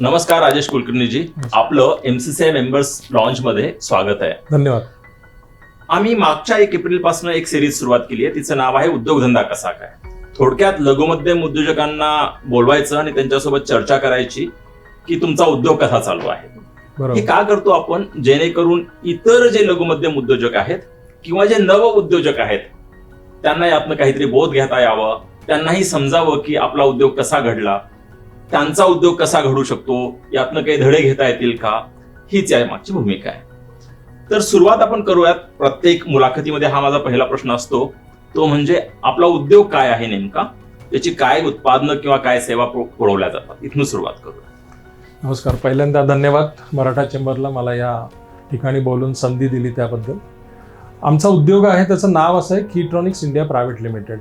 नमस्कार राजेश कुलकर्णीजी. आपलं एमसीसीआय members launch मध्ये स्वागत आहे. धन्यवाद. आम्ही मागच्या एक एप्रिलपासून एक सिरीज सुरुवात केली आहे. तिचं नाव आहे उद्योगधंदा कसा काय? थोडक्यात लघुमध्यम उद्योजकांना बोलवायचं आणि त्यांच्यासोबत चर्चा करायची की तुमचा उद्योग कसा चालू आहे? हे का करतो आपण? जेणेकरून इतर जे लघुमध्यम उद्योजक आहेत किंवा जे नव उद्योजक आहेत त्यांना यातनं काहीतरी बोध घेता यावं त्यांनाही समजावं की आपला उद्योग कसा घडला. त्यांचा उद्योग कसा घडू शकतो? यातनं काही धडे घेता येतील का? हीच या मागची भूमिका आहे. तर सुरुवात आपण करूयात. प्रत्येक मुलाखतीमध्ये हा माझा पहिला प्रश्न असतो. तो म्हणजे आपला उद्योग काय आहे नेमका? त्याची काय उत्पादनं किंवा काय सेवा पुरवल्या जातात? इथून सुरुवात करूया. नमस्कार. पहिल्यांदा धन्यवाद मराठा चेंबरला मला या ठिकाणी बोलून संधी दिली त्याबद्दल. आमचा उद्योग आहे त्याचं नाव असं आहे कीट्रॉनिक्स इंडिया प्रायव्हेट लिमिटेड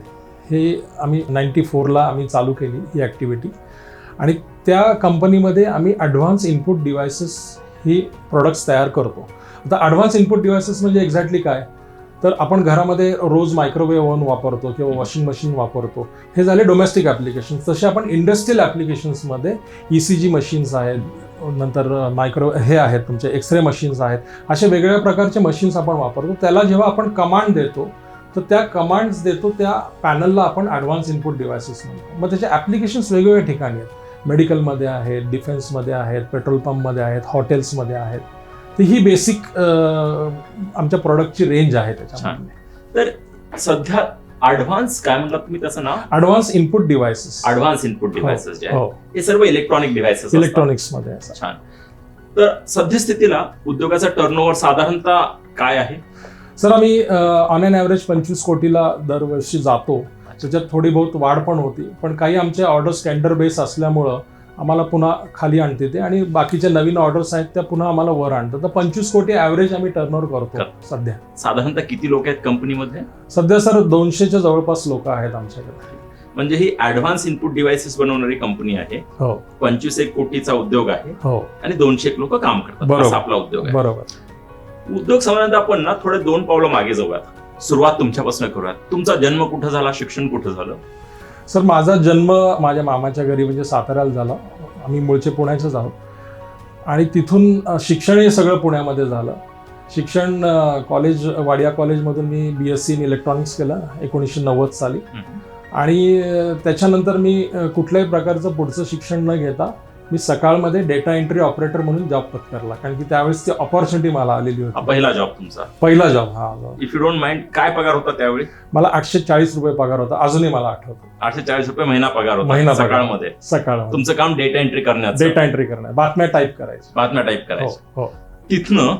हे आम्ही नाईन्टी फोरला आम्ही चालू केली ही ॲक्टिव्हिटी आणि त्या कंपनीमध्ये आम्ही ॲडव्हान्स इनपुट डिव्हायसेस ही प्रोडक्ट्स तयार करतो. आता ॲडव्हान्स इनपुट डिव्हायसेस म्हणजे एक्झॅक्टली काय? तर आपण घरामध्ये रोज मायक्रोवेव्ह ओव्हन वापरतो किंवा वॉशिंग मशीन वापरतो. हे झाले डोमेस्टिक ॲप्लिकेशन्स तसे आपण इंडस्ट्रियल ॲप्लिकेशन्समध्ये ई सी जी मशीन्स आहेत नंतर मायक्रो हे आहेत तुमचे एक्स रे मशीन्स आहेत. असे वेगवेगळ्या प्रकारचे मशीन्स आपण वापरतो. त्याला जेव्हा आपण कमांड देतो तर त्या कमांड्स देतो त्या पॅनलला आपण ॲडव्हान्स इनपुट डिव्हायसेस म्हणतो. मग त्याचे ॲप्लिकेशन्स वेगवेगळ्या ठिकाणी आहेत. मेडिकलमध्ये आहेत डिफेन्समध्ये आहेत पेट्रोल पंपमध्ये आहेत हॉटेल्समध्ये आहेत. तर ही बेसिक आमच्या प्रोडक्टची रेंज आहे त्याच्यामध्ये. तर सध्या ऍडव्हान्स काय म्हणलात तुम्ही त्याचं नाव? Advance input devices advance input devices जे आहेत. हो. हे सर्व इलेक्ट्रॉनिक डिव्हायसेस इलेक्ट्रॉनिक्समध्ये आहे छान. तर सद्यस्थितीला उद्योगाचा टर्नओव्हर साधारणतः काय आहे? सर आम्ही ऑन अन ॲव्हरेज पंचवीस कोटीला दरवर्षी जातो. त्याच्यात थोडी बहुत वाढ पण होती. पण काही आमचे ऑर्डर्स टेंडर बेस असल्यामुळं आम्हाला पुन्हा खाली आणते ते आणि बाकीच्या नवीन ऑर्डर्स आहेत त्या पुन्हा आम्हाला वर आणतात. तर पंचवीस कोटी ॲव्हरेज आम्ही टर्नओव्हर करतो कर- सध्या. साधारणतः किती लोक आहेत कंपनीमध्ये सध्या सर दोनशेच्या जवळपास लोक आहेत आमच्याकडे. म्हणजे ही ऍडव्हान्स इनपुट डिव्हायसेस बनवणारी कंपनी आहे. हो. पंचवीस एक कोटीचा उद्योग आहे. हो. आणि दोनशे एक लोक काम करतात. आपला उद्योग आहे. बरोबर. उद्योग संबंधात आपण ना थोडे दोन पावलं मागे जाऊयात. सुरुवात तुमच्यापासून करूयात. तुमचा जन्म कुठं झाला? शिक्षण कुठं झालं? सर माझा जन्म माझ्या मामाच्या घरी म्हणजे साताऱ्याला झाला. आम्ही मूळचे पुण्याचेच आहोत. आणि तिथून शिक्षण हे सगळं पुण्यामध्ये झालं. शिक्षण कॉलेज वाडिया कॉलेजमधून मी B S C in electronics केलं एकोणीसशे नव्वद साली. आणि त्याच्यानंतर मी कुठल्याही प्रकारचं पुढचं शिक्षण न घेता मी सकाळमध्ये डेटा एंट्री ऑपरेटर म्हणून जॉब पत्करला कारण की त्यावेळेस ती ऑपॉर्च्युनिटी मला आलेली हा होती पहिला जॉब तुमचा. पहिला जॉब हा इफ यू डोंट माइंड काय पगार होता त्यावेळी? मला आठशे चाळीस रुपये पगार होता अजूनही मला आठवतो. आठशे चाळीस रुपये महिना पगार महिना होता पगार. सकाळमध्ये. सकाळ तुमचं काम डेटा एंट्री करण्याचं. डेटा एंट्री करणं बातम्या टाईप करायची. बातम्या टाईप हो करायचं. हो. तिथनं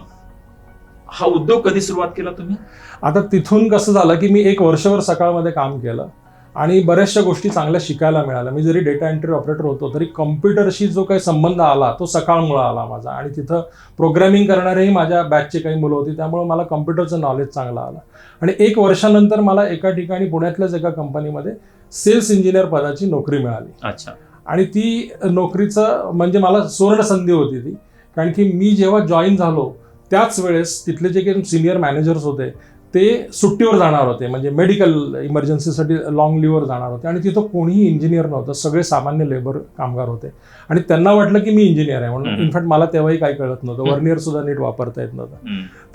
हा उद्योग कधी सुरुवात केला तुम्ही? आता तिथून कसं झालं की मी एक वर्षभर सकाळमध्ये काम केलं. आणि बऱ्याचशा गोष्टी चांगल्या शिकायला मिळाल्या. मी जरी डेटा एंट्री ऑपरेटर होतो तरी कम्प्युटरशी जो काही संबंध आला तो सकाळमुळं आला माझा. आणि तिथं प्रोग्रॅमिंग करणारेही माझ्या बॅचचे काही मुलं होती त्यामुळे मला कम्प्युटरचं नॉलेज चांगलं आलं. आणि एक वर्षानंतर मला एका ठिकाणी पुण्यातल्याच एका कंपनीमध्ये सेल्स इंजिनियर पदाची नोकरी मिळाली. अच्छा. आणि ती नोकरीचं म्हणजे मला सुवर्ण संधी होती ती. कारण की मी जेव्हा जॉईन झालो त्याच वेळेस तिथले जे काही सिनियर मॅनेजर्स होते ते सुट्टीवर जाणार होते. म्हणजे मेडिकल इमर्जन्सीसाठी लॉंग लिव्हवर जाणार होते. आणि तिथं कोणीही इंजिनियर नव्हतं. सगळे सामान्य लेबर कामगार होते. आणि त्यांना वाटलं की मी इंजिनियर आहे. म्हणून. इनफॅक्ट मला तेव्हाही काही कळत नव्हतं. वर्नियर सुद्धा नीट वापरता येत नव्हतं.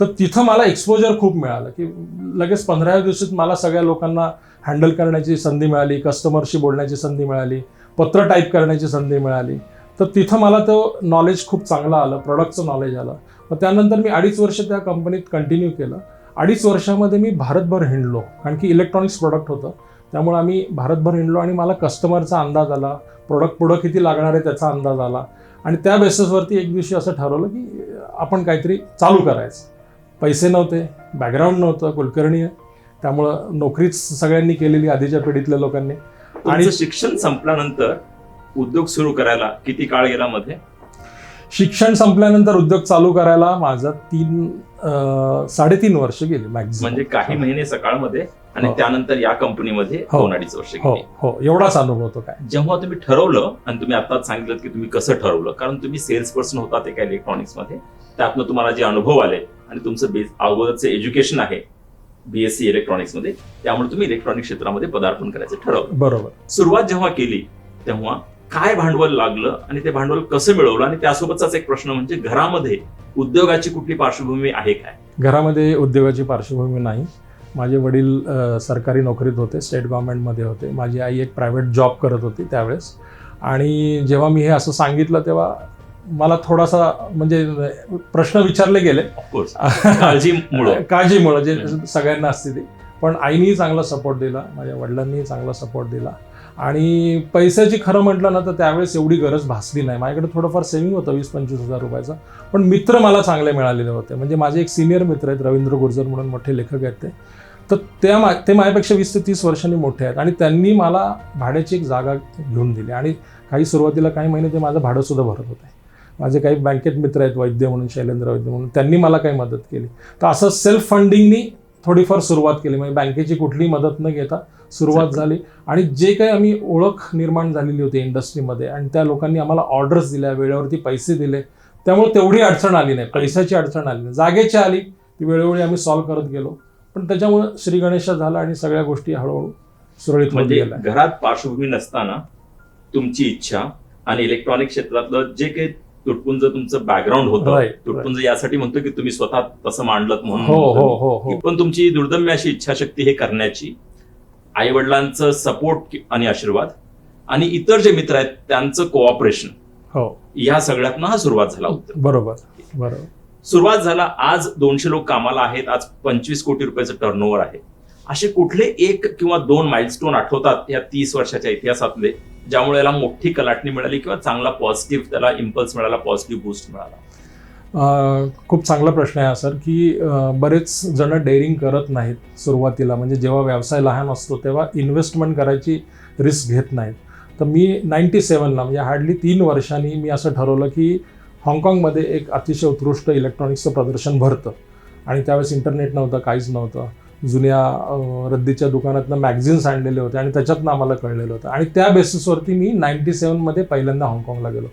तर तिथं मला एक्सपोजर खूप मिळालं की लगेच पंधराव्या दिवसात मला सगळ्या लोकांना हँडल करण्याची संधी मिळाली. कस्टमरशी बोलण्याची संधी मिळाली. पत्र टाईप करण्याची संधी मिळाली. तर तिथं मला तो नॉलेज खूप चांगलं आलं. प्रोडक्टचं नॉलेज आलं. मग त्यानंतर मी अडीच वर्ष त्या कंपनीत कंटिन्यू केलं. अडीच वर्षामध्ये मी भारतभर हिंडलो कारण की इलेक्ट्रॉनिक्स प्रोडक्ट होतं. त्यामुळे आम्ही भारतभर हिंडलो आणि मला कस्टमरचा अंदाज आला प्रोडक्ट पुढं किती लागणार आहे त्याचा अंदाज आला. आणि त्या बेसिसवरती एक दिवशी असं ठरवलं की आपण काहीतरी चालू करायचं. पैसे नव्हते बॅकग्राऊंड नव्हतं कुलकर्णी त्यामुळं नोकरीच सगळ्यांनी केलेली आधीच्या पिढीतल्या लोकांनी. तुमचं शिक्षण संपल्यानंतर उद्योग सुरू करायला किती काळ गेला मध्ये? शिक्षण संपल्यानंतर उद्योग चालू करायला माझं तीन साडेतीन वर्ष गेली मॅक्झिमम म्हणजे काही महिने सकाळमध्ये आणि हो. त्यानंतर या कंपनीमध्ये हो. दोन अडीच वर्ष हो हो. एवढाच अनुभव होतो काय? जेव्हा तुम्ही ठरवलं आणि तुम्ही आताच सांगितलं की तुम्ही कसं ठरवलं कारण तुम्ही सेल्स पर्सन होता ते काय इलेक्ट्रॉनिक्समध्ये त्यातनं तुम्हाला जे अनुभव आले आणि तुमचं बेस अगोदरचं एज्युकेशन आहे बीएससी इलेक्ट्रॉनिक्समध्ये त्यामुळे तुम्ही इलेक्ट्रॉनिक क्षेत्रामध्ये पदार्पण करायचं ठरवलं. बरोबर. सुरुवात जेव्हा केली तेव्हा काय भांडवल लागलं आणि ते भांडवल कसं मिळवलं? आणि त्यासोबतचाच एक प्रश्न म्हणजे घरामध्ये उद्योगाची कुठली पार्श्वभूमी आहे काय? घरामध्ये उद्योगाची पार्श्वभूमी नाही. माझे वडील सरकारी नोकरीत होते स्टेट गव्हर्नमेंटमध्ये होते. माझी आई एक प्रायव्हेट जॉब करत होती त्यावेळेस. आणि जेव्हा मी हे असं सांगितलं तेव्हा मला थोडासा म्हणजे प्रश्न विचारले गेले. काळजीमुळं. काळजीमुळं जे सगळ्यांना असते ती. पण आईनेही चांगला सपोर्ट दिला माझ्या वडिलांनीही चांगला सपोर्ट दिला. आणि पैशाची खरं म्हटलं ना तर त्यावेळेस एवढी गरज भासली नाही. माझ्याकडे थोडंफार सेव्हिंग होतं वीस पंचवीस हजार रुपयाचं. पण मित्र मला चांगले मिळालेले होते. म्हणजे माझे एक सिनियर मित्र आहेत रवींद्र गुर्जर म्हणून मोठे लेखक आहेत ते. तर त्या मा ते माझ्यापेक्षा वीस ते तीस वर्षांनी मोठे आहेत. आणि त्यांनी मला भाड्याची एक जागा घेऊन दिली. आणि काही सुरुवातीला काही महिने ते माझं भाडंसुद्धा भरत होते. माझे काही बँकेत मित्र आहेत वैद्य म्हणून शैलेंद्र वैद्य म्हणून त्यांनी मला काही मदत केली. तर असं सेल्फ फंडिंगनी थोडीफार सुरुवात केली. म्हणजे बँकेची कुठली मदत न घेता सुरुवात झाली. आणि जे काही आम्ही ओळख निर्माण झालेली होती इंडस्ट्रीमध्ये आणि त्या लोकांनी आम्हाला ऑर्डर्स दिल्या वेळेवरती पैसे दिले त्यामुळे तेवढी अडचण आली नाही. पैशाची अडचण आली नाही. जागेची आली ती वेळोवेळी आम्ही सॉल्व्ह करत गेलो. पण त्याच्यामुळे श्री गणेशा झाला आणि सगळ्या गोष्टी हळूहळू सुरळीत म्हणजे घरात पार्श्वभूमी नसताना तुमची इच्छा आणि इलेक्ट्रॉनिक क्षेत्रातलं जे काही तुटपुंज तुमचं बॅकग्राऊंड होतं. तुटपुंज यासाठी म्हणतो की तुम्ही स्वतः तसं मांडलं म्हणून हो हो. हो पण तुमची दुर्दम्य अशी इच्छाशक्ती हे करण्याची आई वडिलांचं सपोर्ट आणि आशीर्वाद आणि इतर जे मित्र आहेत त्यांचं कोऑपरेशन हो. या सगळ्यातनं हा सुरुवात झाला उद्योग बरोबर बरोबर. सुरुवात झाला. आज दोनशे लोक कामाला आहेत. आज पंचवीस कोटी रुपयाचं टर्नओव्हर आहे. असे कुठले एक किंवा दोन माइलस्टोन आठवतात या तीस वर्षाच्या इतिहासातले ज्यामुळे याला मोठी कलाटणी मिळाली किंवा चांगला पॉझिटिव्ह त्याला इम्पल्स मिळाला पॉझिटिव्ह बूस्ट मिळाला? खूप चांगला प्रश्न आहे सर की बरेच जण डेअरिंग करत नाहीत सुरुवातीला. म्हणजे जेव्हा व्यवसाय लहान असतो तेव्हा इन्व्हेस्टमेंट करायची रिस्क घेत नाहीत. तर मी नाईन्टी सेवनला म्हणजे हार्डली तीन वर्षांनी मी असं ठरवलं की हाँगकाँगमध्ये एक अतिशय उत्कृष्ट इलेक्ट्रॉनिक्सचं प्रदर्शन भरतं. आणि त्यावेळेस इंटरनेट नव्हतं काहीच नव्हतं. जुन्या रद्दीच्या दुकानातनं मॅगझिन्स आणलेले होते आणि त्याच्यातनं आम्हाला कळलेलं होतं. आणि त्या बेसिसवरती मी नाईन्टी सेवनमध्ये पहिल्यांदा हाँगकाँगला गेलो.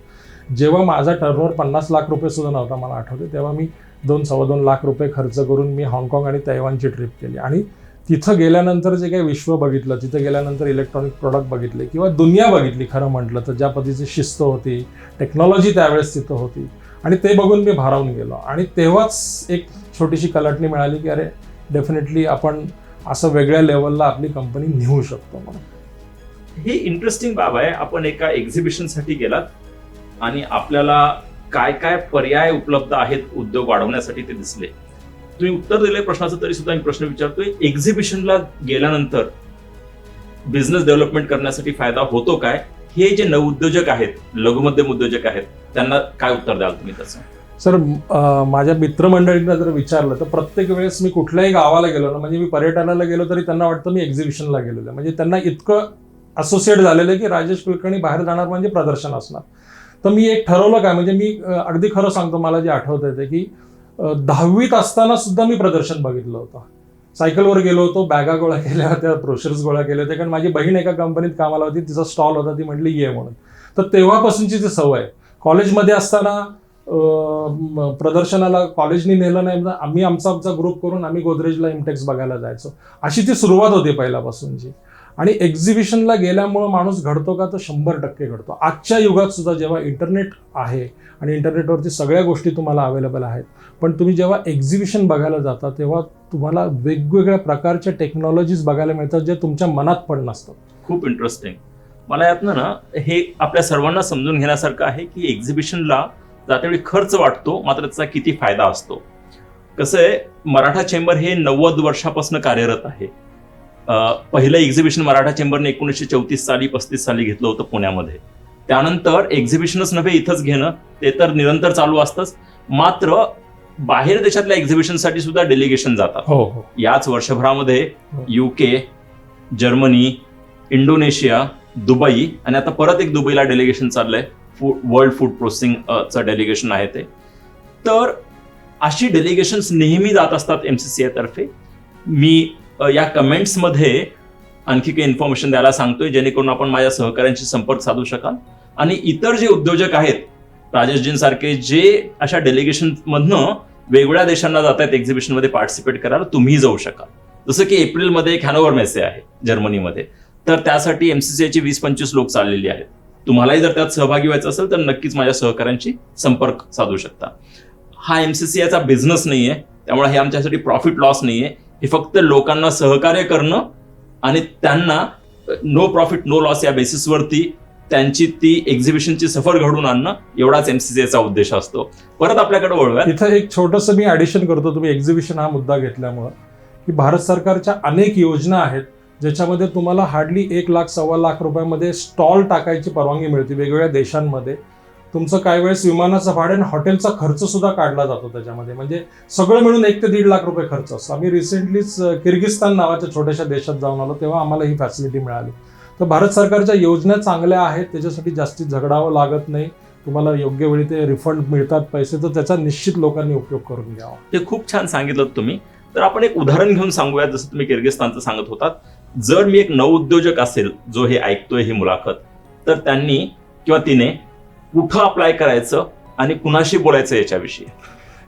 जेव्हा माझा टर्नओव्हर पन्नास लाख रुपये सुद्धा नव्हता मला आठवते तेव्हा मी दोन सव्वा दोन लाख रुपये खर्च करून मी हाँगकाँग आणि तैवानची ट्रिप केली. आणि तिथं गेल्यानंतर जे काही विश्व बघितलं तिथं गेल्यानंतर इलेक्ट्रॉनिक प्रोडक्ट बघितले किंवा दुनिया बघितली खरं म्हटलं तर ज्या पद्धतीची शिस्त होती टेक्नॉलॉजी त्यावेळेस तिथं होती. आणि ते बघून मी भारावून गेलो. आणि तेव्हाच एक छोटीशी कलाटणी मिळाली की अरे डेफिनेटली आपण असं वेगळ्या लेवलला आपली कंपनी नेऊ शकतो म्हणून. ही इंटरेस्टिंग बाब आहे. आपण एका एक्झिबिशनसाठी गेलात आणि आपल्याला काय काय पर्याय उपलब्ध आहेत उद्योग वाढवण्यासाठी ते दिसले. तुम्ही उत्तर दिले प्रश्नाचं तरी सुद्धा मी प्रश्न विचारतोय. एक्झिबिशनला गेल्यानंतर बिझनेस डेव्हलपमेंट करण्यासाठी फायदा होतो काय? हे जे नवउद्योजक आहेत लघुमध्यम उद्योजक आहेत त्यांना काय उत्तर द्याल तुम्ही तसं सर माझ्या मित्रमंडळींना जर विचारलं तर प्रत्येक वेळेस मी कुठल्याही गावाला गेलो ना म्हणजे मी पर्यटनाला गेलो तरी त्यांना वाटतं मी एक्झिबिशनला गेलेलो म्हणजे त्यांना इतकं असोसिएट झालेलं आहे की राजेश कुलकर्णी बाहेर जाणार म्हणजे प्रदर्शन असणार. तर मी एक ठरवलं काय म्हणजे मी अगदी खरं सांगतो मला जे आठवत येते ते की दहावीत असताना सुद्धा मी प्रदर्शन बघितलं होतं. सायकलवर गेलो होतो बॅगा गोळा केल्या होत्या ब्रोशर्स गोळा केले होते कारण माझी बहीण एका कंपनीत कामाला होती तिचा स्टॉल होता ती म्हटली ये म्हणून. तर तेव्हापासूनची ती सवय आहे. कॉलेजमध्ये असताना प्रदर्शनाला कॉलेजनी नेलं नाही आम्ही आमचा आमचा ग्रुप करून आम्ही गोदरेजला इमटेक्स बघायला जायचो. अशी ती सुरुवात होती पहिल्यापासूनची. आणि एक्झिबिशनला गेल्यामुळं माणूस घडतो का तर शंभर टक्के घडतो. आजच्या युगात सुद्धा जेव्हा इंटरनेट आहे आणि इंटरनेटवरती सगळ्या गोष्टी तुम्हाला अवेलेबल आहेत पण तुम्ही जेव्हा एक्झिबिशन बघायला जाता तेव्हा तुम्हाला वेगवेगळ्या प्रकारच्या टेक्नॉलॉजीज बघायला मिळतात जे तुमच्या मनात पण नसतात. खूप इंटरेस्टिंग मला यातनं ना हे आपल्या सर्वांना समजून घेण्यासारखं आहे की एक्झिबिशनला जातेवेळी खर्च वाटतो मात्र त्याचा किती फायदा असतो. कसं आहे मराठा चेंबर हे नव्वद वर्षापासून कार्यरत आहे. पहिलं एक्झिबिशन मराठा चेंबरने एकोणीसशे चौतीस साली पस्तीस साली घेतलं होतं पुण्यामध्ये. त्यानंतर एक्झिबिशनच नव्हे इथंच घेणं ते तर निरंतर चालू असतंच. मात्र बाहेर देशातल्या एक्झिबिशनसाठी सुद्धा डेलिगेशन जातात. हो हो. याच वर्षभरामध्ये हो. युके जर्मनी इंडोनेशिया दुबई आणि आता परत एक दुबईला डेलिगेशन चाललंय. फूड वर्ल्ड फूड प्रोसेसिंगचं डेलिगेशन आहे ते. तर अशी डेलिगेशन्स नेहमी जात असतात एम सी सी तर्फे. मी या कमेंट्समध्ये आणखी काही इन्फॉर्मेशन द्यायला सांगतोय जेणेकरून आपण माझ्या सहकाऱ्यांशी संपर्क साधू शकाल. आणि इतर जे उद्योजक आहेत राजेशजींसारखे जे अशा डेलिगेशन मधनं वेगवेगळ्या देशांना जात आहेत एक्झिबिशनमध्ये पार्टिसिपेट करायला तुम्ही जाऊ शकाल. जसं की एप्रिलमध्ये एक हॅनोवर मेसे आहे जर्मनीमध्ये. तर त्यासाठी एमसीसीआयची वीस पंचवीस लोक चाललेली आहेत. तुम्हालाही जर त्यात सहभागी व्हायचं असेल तर नक्कीच माझ्या सहकाऱ्यांशी संपर्क साधू शकता. हा एमसीसीआयचा बिझनेस नाहीये त्यामुळे हे आमच्यासाठी प्रॉफिट लॉस नाही आहे हे फक्त लोकांना सहकार्य करणं आणि त्यांना नो प्रॉफिट नो लॉस या बेसिसवरती त्यांची ती एक्झिबिशनची सफर घडून आणणं एवढाच एमसीसीचा उद्देश असतो. परत आपल्याकडे वळूया इथं एक छोटंसं मी ऍडिशन करतो. तुम्ही एक्झिबिशन हा मुद्दा घेतल्यामुळं की भारत सरकारच्या अनेक योजना आहेत ज्याच्यामध्ये तुम्हाला हार्डली एक लाख सव्वा लाख रुपयामध्ये स्टॉल टाकायची परवानगी मिळते वेगवेगळ्या देशांमध्ये. तुमचं काही वेळेस विमानाचं भाडं आणि हॉटेलचा खर्च सुद्धा काढला जातो त्याच्यामध्ये. म्हणजे सगळं मिळून एक ते दीड लाख रुपये खर्च असतो. आम्ही रिसेंटलीच किर्गिस्तान नावाच्या छोट्याशा देशात जाऊन आलो तेव्हा आम्हाला ही फॅसिलिटी मिळाली. तर भारत सरकारच्या योजना चांगल्या आहेत त्याच्यासाठी जास्तीत झगडावं लागत नाही. तुम्हाला योग्य वेळी ते रिफंड मिळतात पैसे तर त्याचा निश्चित लोकांनी उपयोग करून घ्यावा. ते खूप छान सांगितलं तुम्ही. तर आपण एक उदाहरण घेऊन सांगूया जसं तुम्ही किर्गिस्तानचं सांगत होतात. जर मी एक नवउद्योजक असेल जो हे ऐकतोय ही मुलाखत तर त्यांनी किंवा तिने कुठं अप्लाय करायचं आणि कुणाशी बोलायचं याच्याविषयी?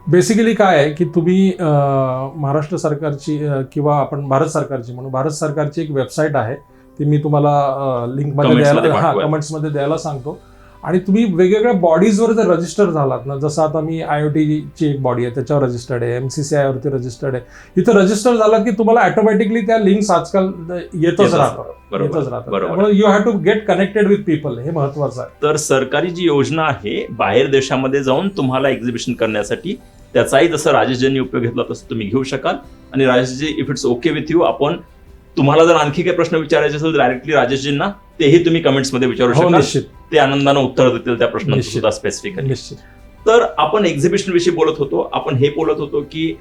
बेसिकली काय आहे की तुम्ही महाराष्ट्र सरकारची किंवा आपण भारत सरकारची म्हणून भारत सरकारची एक वेबसाईट आहे. ती मी तुम्हाला लिंकमध्ये द्यायला हा. कमेंट्समध्ये द्यायला सांगतो. आणि तुम्ही वेगवेगळ्या बॉडीजवर जर रजिस्टर झालात ना जसं आता मी आय ओ टीची एक बॉडी आहे त्याच्यावर रजिस्टर्ड आहे एम सी सी आयवरती रजिस्टर्ड आहे. इथं रजिस्टर झालात की तुम्हाला ऑटोमॅटिकली त्या लिंक्स आजकाल येतच राहतात. येतच राहतात. You have to get connected with people हे महत्वाचं आहे. तर सरकारी जी योजना आहे बाहेर देशामध्ये जाऊन तुम्हाला एक्झिबिशन करण्यासाठी त्याचाही जसं राजेशजींनी उपयोग घेतला तसं तुम्ही घेऊ शकाल. आणि राजेशजी if it's okay with you आपण तुम्हाला जर आणखी काही प्रश्न विचारायचे असेल डायरेक्टली राजेशजींना तेही तुम्ही कमेंट्समध्ये विचारू हो निश्चित. ते आनंदानं उत्तर देतील त्या प्रश्नांचं निश्चित. सुद्धा स्पेसिफिकली निश्चित. तर आपण एक्झिबिशन विषयी बोलत होतो. आपण हे बोलत होतो की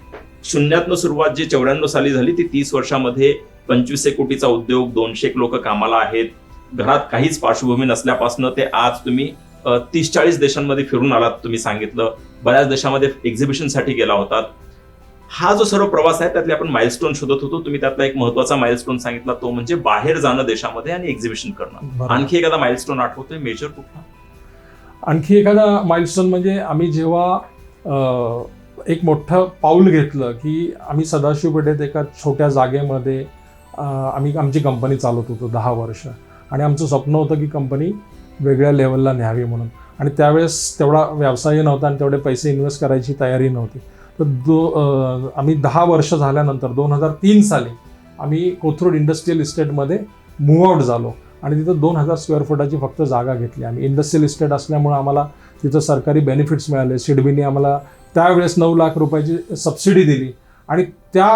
शून्यातनं सुरुवात जी चौऱ्याण्णव साली झाली ती तीस वर्षामध्ये पंचवीस एक कोटीचा उद्योग दोनशे एक लोक कामाला आहेत. घरात काहीच पार्श्वभूमी नसल्यापासून ते आज तुम्ही तीस चाळीस देशांमध्ये फिरून आलात तुम्ही सांगितलं. बऱ्याच देशामध्ये एक्झिबिशनसाठी गेला होतात. हा जो सर्व प्रवास आहे त्यातले आपण माइलस्टोन शोधत होतो. तुम्ही त्यातला एक महत्त्वाचा माइलस्टोन सांगितला तो म्हणजे बाहेर जाणं देशामध्ये आणि एक्झिबिशन करणं. आणखी एखादा माइलस्टोन आठवतोय? मेजर कुठला? आणखी एखादा माइलस्टोन म्हणजे आम्ही जेव्हा एक मोठं पाऊल घेतलं की आम्ही सदाशिव पेठेत एका छोट्या जागेमध्ये आम्ही आमची कंपनी चालवत होतो दहा वर्ष. आणि आमचं स्वप्न होतं की कंपनी वेगळ्या लेवलला न्यावी म्हणून. आणि त्यावेळेस तेवढा व्यवसाय नव्हता आणि तेवढे पैसे इन्व्हेस्ट करायची तयारी नव्हती. तर दो आम्ही दहा वर्ष झाल्यानंतर दोन हजार तीन साली आम्ही कोथरूड इंडस्ट्रियल इस्टेटमध्ये मूव आउट झालो. आणि तिथं दोन हजार स्क्वेअर फुटाची फक्त जागा घेतली आम्ही. इंडस्ट्रियल इस्टेट असल्यामुळे आम्हाला तिथं सरकारी बेनिफिट्स मिळाले. सिडबीने आम्हाला त्यावेळेस नऊ लाख रुपयाची सबसिडी दिली. आणि त्या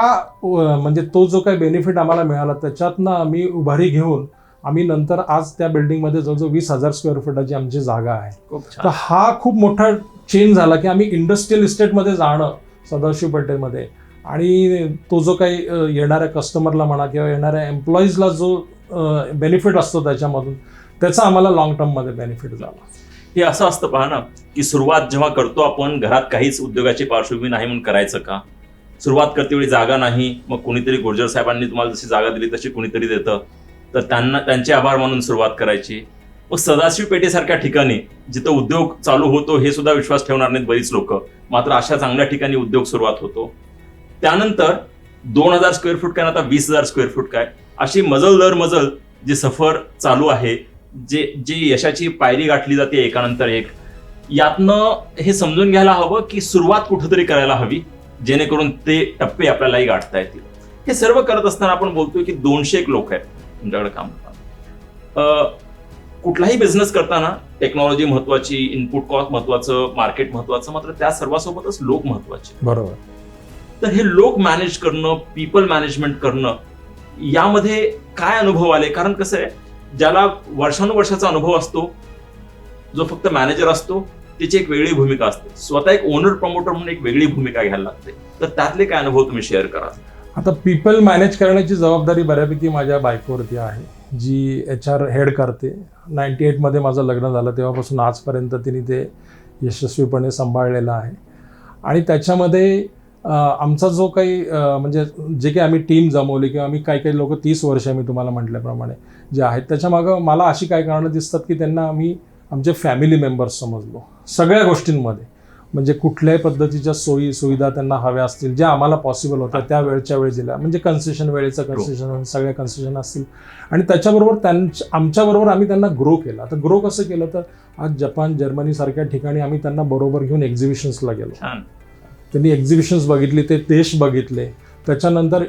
म्हणजे तो जो काही बेनिफिट आम्हाला मिळाला त्याच्यातनं आम्ही उभारी घेऊन आम्ही नंतर आज त्या बिल्डिंगमध्ये जवळजवळ वीस हजार स्क्वेअर फुटाची आमची जागा आहे. तर हा खूप मोठा चेंज झाला की आम्ही इंडस्ट्रियल इस्टेटमध्ये जाणं सदाशिव पेठेमध्ये आणि तो जो काही येणाऱ्या कस्टमरला म्हणा किंवा येणाऱ्या एम्प्लॉईजला जो बेनिफिट असतो त्याच्यामधून त्याचा आम्हाला लॉंग टर्ममध्ये बेनिफिट झाला. हे असं असतं पहा ना की सुरुवात जेव्हा करतो आपण घरात काहीच उद्योगाची पार्श्वभूमी नाही म्हणून करायचं का? सुरुवात करते वेळी जागा नाही मग कुणीतरी गुर्जर साहेबांनी तुम्हाला जशी जागा दिली तशी कुणीतरी देतं. तर त्यांना त्यांचे आभार मानून सुरुवात करायची. व सदाशिव पेठेसारख्या ठिकाणी जिथं उद्योग चालू होतो हे सुद्धा विश्वास ठेवणार नाहीत बरीच लोक. मात्र अशा चांगल्या ठिकाणी उद्योग सुरुवात होतो. त्यानंतर दोन हजार स्क्वेअर फूट काय आता वीस हजार स्क्वेअर फूट काय? अशी मजल दर मजल जी सफर चालू आहे जे जी यशाची पायरी गाठली जाते एकानंतर एक यातनं हे समजून घ्यायला हवं की सुरुवात कुठंतरी करायला हवी जेणेकरून ते टप्पे आपल्यालाही गाठता येतील. हे सर्व करत असताना आपण बोलतोय की दोनशे एक लोक आहेत तुमच्याकडे काम करतात. अं, कुठलाही बिझनेस करताना टेक्नॉलॉजी महत्वाची इनपुट कॉस्ट महत्वाचं मार्केट महत्वाचं मात्र त्या सर्वासोबतच लोक महत्त्वाचे. बरोबर. तर हे लोक मॅनेज करणं पीपल मॅनेजमेंट करणं यामध्ये काय अनुभव आले? कारण कसं आहे ज्याला वर्षानुवर्षाचा अनुभव असतो जो फक्त मॅनेजर असतो त्याची एक वेगळी भूमिका असते. स्वतः एक ओनर प्रमोटर म्हणून एक वेगळी भूमिका घ्यायला लागते. तर त्यातले काय अनुभव तुम्ही शेअर करा आता पीपल मॅनेज करण्याची जबाबदारी बऱ्यापैकी माझ्या बायकोवरती आहे. जी एच आर हेड करते. नाईन्टी एटमध्ये माझं लग्न झालं तेव्हापासून आजपर्यंत तिने ते यशस्वीपणे सांभाळलेलं आहे. आणि त्याच्यामध्ये आमचा जो काही म्हणजे जे काही आम्ही टीम जमवली किंवा आम्ही काही काही लोक तीस वर्ष मी तुम्हाला म्हटल्याप्रमाणे जे आहेत त्याच्यामागं मला अशी काही कारणं दिसतात की त्यांना आम्ही आमचे फॅमिली मेंबर्स समजलो. सगळ्या गोष्टींमध्ये. म्हणजे कुठल्याही पद्धतीच्या सोयी सुविधा त्यांना हव्या असतील ज्या आम्हाला पॉसिबल होत्या त्या वेळच्या वेळी दिल्या. म्हणजे कन्सेशन वेळेचं कन्सेशन सगळ्या कन्सेशन असतील. आणि त्याच्याबरोबर त्यांच्या आमच्याबरोबर आम्ही त्यांना ग्रो केलं. आता ग्रो कसं केलं तर आज जपान जर्मनी सारख्या ठिकाणी आम्ही त्यांना बरोबर घेऊन एक्झिबिशन्सला गेलो. त्यांनी एक्झिबिशन्स बघितली ते देश बघितले. त्याच्यानंतर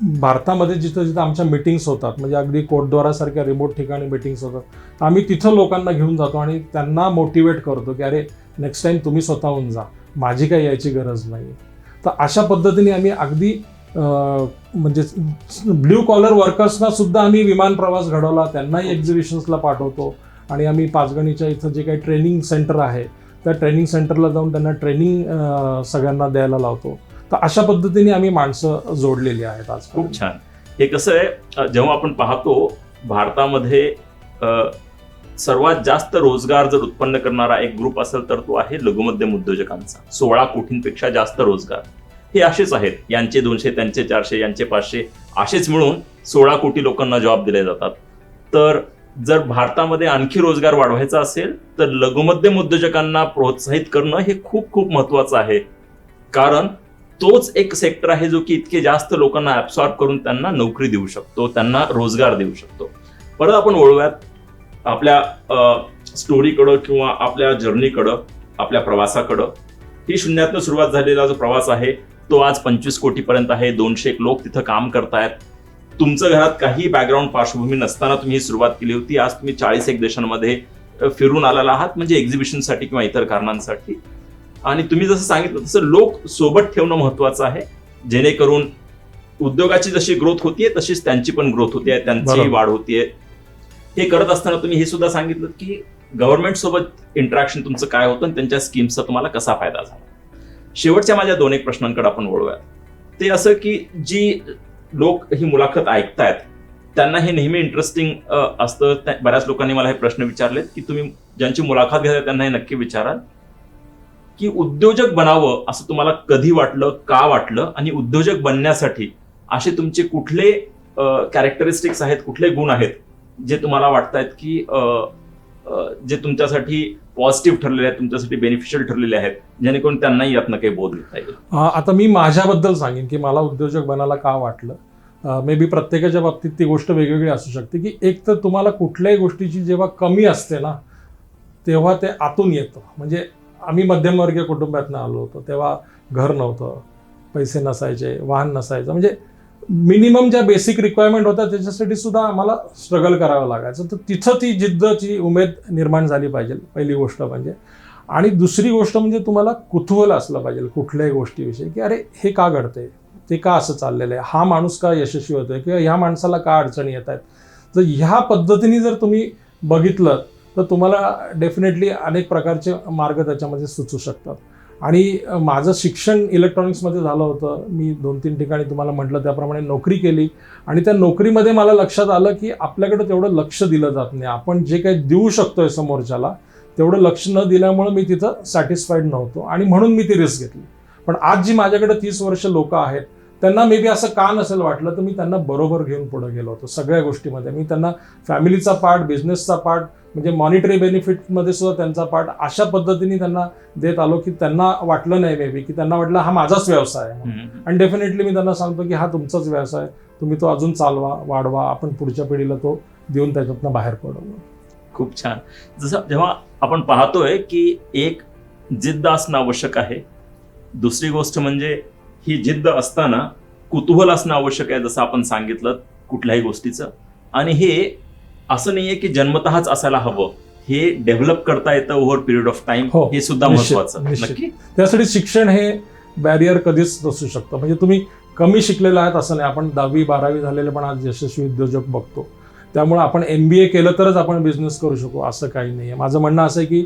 भारतामध्ये जिथं जिथं आमच्या मिटिंग्स होतात म्हणजे अगदी कोटद्वारासारख्या रिमोट ठिकाणी मिटिंग्स होतात तर आम्ही तिथं लोकांना घेऊन जातो आणि त्यांना मोटिवेट करतो की अरे नेक्स्ट टाईम तुम्ही स्वतःहून जा. माझी काही यायची गरज नाही तर अशा पद्धतीने आम्ही अगदी म्हणजे ब्ल्यू कॉलर वर्कर्सना सुद्धा आम्ही विमान प्रवास घडवला. त्यांनाही एक्झिबिशन्सला पाठवतो. आणि आम्ही पाचगणीच्या इथं जे काही ट्रेनिंग सेंटर आहे त्या ट्रेनिंग सेंटरला जाऊन त्यांना ट्रेनिंग सगळ्यांना द्यायला लावतो. तर अशा पद्धतीने आम्ही माणसं जोडलेली आहेत आज खूप छान. हे कसं आहे जेव्हा आपण पाहतो भारतामध्ये सर्वात जास्त रोजगार जर उत्पन्न करणारा एक ग्रुप असेल तर तो आहे लघुमध्यम उद्योजकांचा. सोळा कोटींपेक्षा जास्त रोजगार. हे असेच आहेत. यांचे दोनशे त्यांचे चारशे यांचे पाचशे असेच मिळून सोळा कोटी लोकांना जॉब दिले जातात. तर जर भारतामध्ये आणखी रोजगार वाढवायचा असेल तर लघुमध्यम उद्योजकांना प्रोत्साहित करणं हे खूप खूप महत्वाचं आहे. कारण तोच एक सेक्टर आहे जो की इतके जास्त लोकांना ऍब्सॉर्ब करून त्यांना नोकरी देऊ शकतो त्यांना रोजगार देऊ शकतो. परत आपण वळूयात आपल्या स्टोरीकडं किंवा आपल्या जर्नीकडं आपल्या प्रवासाकडं ही शून्यातनं सुरुवात झालेला जो प्रवास आहे तो आज पंचवीस कोटीपर्यंत आहे. दोनशे एक लोक तिथं काम करतायत. तुमचं घरात काही बॅकग्राऊंड पार्श्वभूमी नसताना तुम्ही ही सुरुवात केली होती. आज तुम्ही चाळीस एक देशांमध्ये फिरून आलेला आहात म्हणजे एक्झिबिशनसाठी किंवा इतर कारणांसाठी. आणि तुम्ही जसं सांगितलं तसं लोक सोबत ठेवणं महत्वाचं आहे. जेणेकरून उद्योगाची जशी ग्रोथ होतीये तशीच त्यांची पण ग्रोथ होतीये. त्यांची. वाढ होतीये. हे करत असताना तुम्ही हे सुद्धा सांगितलं की गव्हर्नमेंट सोबत इंटरॅक्शन तुमचं काय होतं आणि त्यांच्या स्कीमचा तुम्हाला कसा फायदा झाला? शेवटच्या माझ्या दोन एक प्रश्नांकडे आपण वळूयात. ते असं की जी लोक ही मुलाखत ऐकतायत त्यांना हे नेहमी इंटरेस्टिंग असतं. त्या- बऱ्याच लोकांनी मला हे प्रश्न विचारलेत की तुम्ही ज्यांची मुलाखत घ्या त्यांना हे नक्की विचाराल की उद्योजक बनावं असं तुम्हाला कधी वाटलं का वाटलं? आणि उद्योजक बनण्यासाठी असे तुमचे कुठले कॅरेक्टरिस्टिक्स आहेत कुठले गुण आहेत? जे तुम्हाला वाटतायत की जे तुमच्यासाठी पॉझिटिव्ह ठरलेले आहेत तुमच्यासाठी बेनिफिशियल ठरलेले आहेत जेणेकरून त्यांनाही यातनं काही बोध घेता येईल. आता मी माझ्याबद्दल सांगेन की मला उद्योजक बनायला का वाटलं. मे बी प्रत्येकाच्या बाबतीत ती गोष्ट वेगवेगळी असू शकते की एक तर तुम्हाला कुठल्याही गोष्टीची जेव्हा कमी असते ना तेव्हा ते आतून येतं. म्हणजे आम्ही मध्यमवर्गीय कुटुंबातनं आलो होतो तेव्हा घर नव्हतं पैसे नसायचे वाहन नसायचं. म्हणजे मिनिमम ज्या बेसिक रिक्वायरमेंट होत्या त्याच्यासाठी सुद्धा आम्हाला स्ट्रगल करावं लागायचं. तर तिथं ती जिद्दची उमेद निर्माण झाली पाहिजे पहिली गोष्ट म्हणजे. आणि दुसरी गोष्ट म्हणजे तुम्हाला कुतूहल असलं पाहिजे कुठल्याही गोष्टीविषयी की अरे हे का घडतंय? ते का असं चाललेलं आहे? हा माणूस का यशस्वी होतोय? किंवा ह्या माणसाला का अडचणी येत आहेत? तर ह्या पद्धतीने जर तुम्ही बघितलं तर तुम्हाला डेफिनेटली अनेक प्रकारचे मार्ग त्याच्यामध्ये सुचू शकतात. आणि माझं शिक्षण इलेक्ट्रॉनिक्समध्ये झालं होतं. मी दोन तीन ठिकाणी तुम्हाला म्हटलं त्याप्रमाणे नोकरी केली. आणि त्या नोकरीमध्ये मला लक्षात आलं की आपल्याकडे तेवढं लक्ष दिलं जात नाही. आपण जे काही देऊ शकतोय समोरच्याला तेवढं लक्ष न दिल्यामुळं मी तिथं सॅटिस्फाईड नव्हतो आणि म्हणून मी ती रिस्क घेतली. पण आज जी माझ्याकडे तीस वर्ष लोक आहेत त्यांना मे बी असं का नसेल वाटलं तर मी त्यांना बरोबर घेऊन पुढे गेलो होतो सगळ्या गोष्टीमध्ये. मी त्यांना फॅमिलीचा पार्ट बिझनेसचा पार्ट म्हणजे मॉनिटरी बेनिफिटमध्ये सुद्धा त्यांचा पार्ट अशा पद्धतीने त्यांना देत आलो की त्यांना वाटलं नाही मे बी की त्यांना वाटलं हा माझाच व्यवसाय आहे. आणि डेफिनेटली मी त्यांना सांगतो की हा तुमचाच व्यवसाय तुम्ही तो अजून चालवा वाढवा आपण पुढच्या पिढीला तो देऊन त्याच्यातनं बाहेर पडू. खूप छान. जसं जेव्हा आपण पाहतोय की एक जिद्द असणं आवश्यक आहे दुसरी गोष्ट म्हणजे ही जिद्द असताना कुतूहल असणं आवश्यक आहे जसं आपण सांगितलं कुठल्याही गोष्टीचं. आणि हे असं नाहीये की जन्मतःच असायला हवं. हे डेव्हलप करता येतं ओव्हर पिरियड ऑफ टाइम हो, हे सुद्धा महत्वाचं. नक्की? त्यासाठी शिक्षण हे बॅरियर कधीच नसू शकतं. म्हणजे तुम्ही कमी शिकलेला आहात असं नाही. आपण दहावी बारावी झालेले पण आज यशस्वी उद्योजक बघतो. त्यामुळे आपण एम बी ए केलं तरच आपण बिझनेस करू शकू असं काही नाही आहे माझं म्हणणं असं आहे की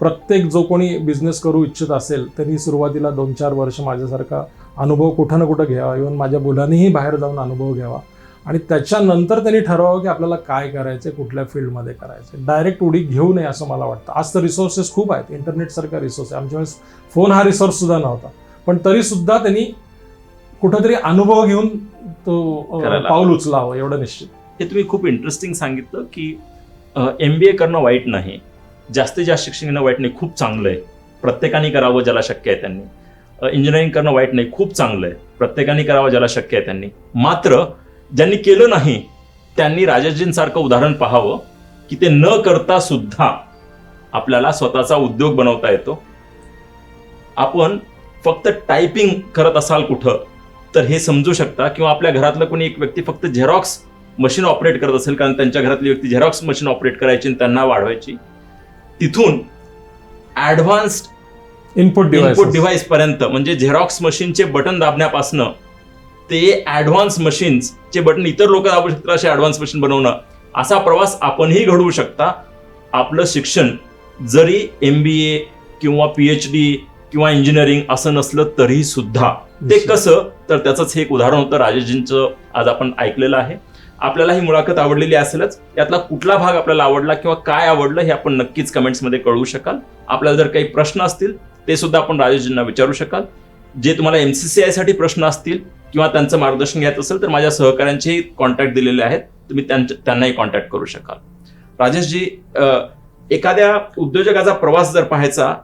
प्रत्येक जो कोणी बिझनेस करू इच्छित असेल त्यांनी सुरुवातीला दोन चार वर्ष माझ्यासारखा अनुभव कुठं ना कुठं घ्यावा. इव्हन माझ्या मुलांनीही बाहेर जाऊन अनुभव घ्यावा. आणि त्याच्यानंतर त्यांनी ठरवावं की आपल्याला काय करायचं कुठल्या फील्डमध्ये करायचं डायरेक्ट उडी घेऊ नये असं मला वाटतं. आज तर रिसोर्सेस खूप आहेत. इंटरनेटसारखा रिसोर्स आहे. आमच्या वेळेस फोन हा रिसोर्स सुद्धा नव्हता. पण तरी सुद्धा त्यांनी कुठंतरी अनुभव घेऊन तो. पाऊल उचलावं एवढं निश्चित. हे तुम्ही खूप इंटरेस्टिंग सांगितलं की एम बी ए करणं वाईट नाही. जास्तीत जास्त शिक्षण घेणं वाईट नाही. खूप चांगलं आहे. प्रत्येकाने करावं ज्याला शक्य आहे त्यांनी. इंजिनिअरिंग करणं वाईट नाही खूप चांगलं आहे. प्रत्येकाने करावं ज्याला शक्य आहे त्यांनी. मात्र ज्यांनी केलं नाही त्यांनी राजाजींसारखं उदाहरण पाहावं की ते न करता सुद्धा आपल्याला स्वतःचा उद्योग बनवता येतो. आपण फक्त टायपिंग करत असाल कुठं तर हे समजू शकता किंवा आपल्या घरातलं कोणी एक व्यक्ती फक्त झेरॉक्स मशीन ऑपरेट करत असेल कारण त्यांच्या घरातली व्यक्ती झेरॉक्स मशीन ऑपरेट करायची आणि त्यांना वाढवायची. तिथून ॲडव्हान्स्ड इनपुट इनपुट डिव्हाइस पर्यंत. म्हणजे झेरॉक्स मशीनचे बटन दाबण्यापासनं ते ऍडव्हान्स मशीन्सचे बटन इतर लोक दाबू शकतात असे ऍडव्हान्स मशीन बनवणं. असा प्रवास आपणही घडवू शकता. आपलं शिक्षण जरी एम बी ए किंवा पीएच डी किंवा इंजिनिअरिंग असं नसलं तरी सुद्धा. ते कसं? तर त्याचंच हे एक उदाहरण होतं राजेशजींचं आज आपण ऐकलेलं आहे. आपल्याला ही मुलाखत आवडलेली असेलच. यातला कुठला भाग आपल्याला आवडला किंवा काय आवडलं हे आपण नक्कीच कमेंट्समध्ये कळवू शकाल. आपल्याला जर काही प्रश्न असतील ते सुद्धा आपण राजेशजींना विचारू शकाल. जे तुम्हाला एमसीसीआयसाठी प्रश्न असतील किंवा त्यांचं मार्गदर्शन घ्यायचं असेल तर माझ्या सहकाऱ्यांचेही कॉन्टॅक्ट दिलेले आहेत. तुम्ही त्यांच्या त्यांनाही कॉन्टॅक्ट करू शकाल. राजेशजी एखाद्या उद्योजकाचा प्रवास जर पाहायचा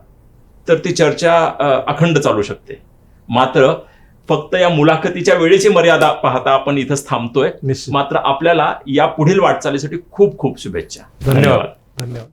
तर ती चर्चा अखंड चालू शकते. मात्र फक्त या मुलाखतीच्या वेळेची मर्यादा पाहता आपण इथंच थांबतोय. मात्र आपल्याला या पुढील वाटचालीसाठी खूप खूप शुभेच्छा. धन्यवाद. धन्यवाद.